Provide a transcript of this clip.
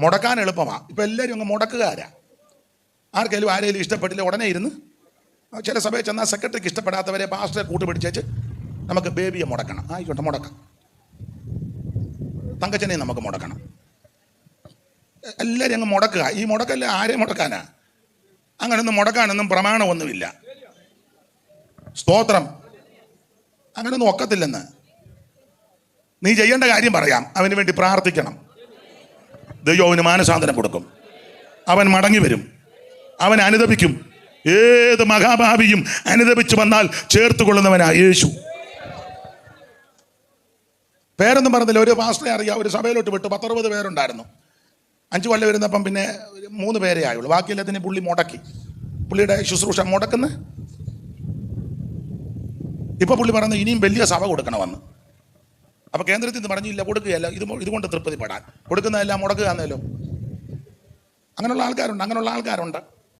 മുടക്കാൻ എളുപ്പമാണ് ഇപ്പം എല്ലാവരും അങ്ങ് മുടക്കുകാരാ ആർക്കെങ്കിലും ആരെങ്കിലും ഇഷ്ടപ്പെട്ടില്ല ഉടനെ ഇരുന്ന്? ചില സഭയിൽ ചെന്നാൽ സെക്രട്ടറിക്ക് ഇഷ്ടപ്പെടാത്തവരെ പാസ്റ്റർ കൂട്ടുപിടിച്ചേച്ച് നമുക്ക് ബേബിയെ മുടക്കണം. ആയിക്കോട്ടെ മുടക്കാം. തങ്കച്ചനെ നമുക്ക് മുടക്കണം. എല്ലാവരും അങ്ങ് മുടക്കുക. ഈ മുടക്കല്ല ആരെ മുടക്കാനാ? അങ്ങനൊന്നും മുടക്കാനൊന്നും പ്രമാണമൊന്നുമില്ല. സ്തോത്രം. അങ്ങനൊന്നും ഒക്കത്തില്ലെന്ന്. നീ ചെയ്യേണ്ട കാര്യം പറയാം. അവന് വേണ്ടി പ്രാർത്ഥിക്കണം. ദൈവം അവന് മാനസാന്തരം കൊടുക്കും. അവൻ മടങ്ങി വരും. അവൻ അനുദപിക്കും. ഏത് മഹാഭാവിയും അനുദപിച്ചു വന്നാൽ ചേർത്ത് കൊള്ളുന്നവനാ യേശു. പേരൊന്നും പറഞ്ഞില്ല. ഒരു പാസ്റ്ററെ അറിയാം. ഒരു സഭയിലോട്ട് വിട്ടു. പത്തറുപത് പേരുണ്ടായിരുന്നു. അഞ്ച് കൊല്ലം വരുന്നപ്പം പിന്നെ മൂന്ന് പേരേ ആയുള്ളൂ. ബാക്കി എല്ലാത്തിനും പുള്ളി മുടക്കി. പുള്ളിയുടെ ശുശ്രൂഷ മുടക്കുന്ന. ഇപ്പൊ പുള്ളി പറഞ്ഞു ഇനിയും വലിയ സഭ കൊടുക്കണമെന്ന്. അപ്പൊ കേന്ദ്രത്തിൽ നിന്ന് പറഞ്ഞില്ല കൊടുക്കുകയല്ല. ഇത് ഇതുകൊണ്ട് തൃപ്തിപ്പെടാൻ. കൊടുക്കുന്നതെല്ലാം മുടക്കുക എന്നല്ലോ അങ്ങനെയുള്ള ആൾക്കാരുണ്ട് അങ്ങനെയുള്ള ആൾക്കാരുണ്ട്.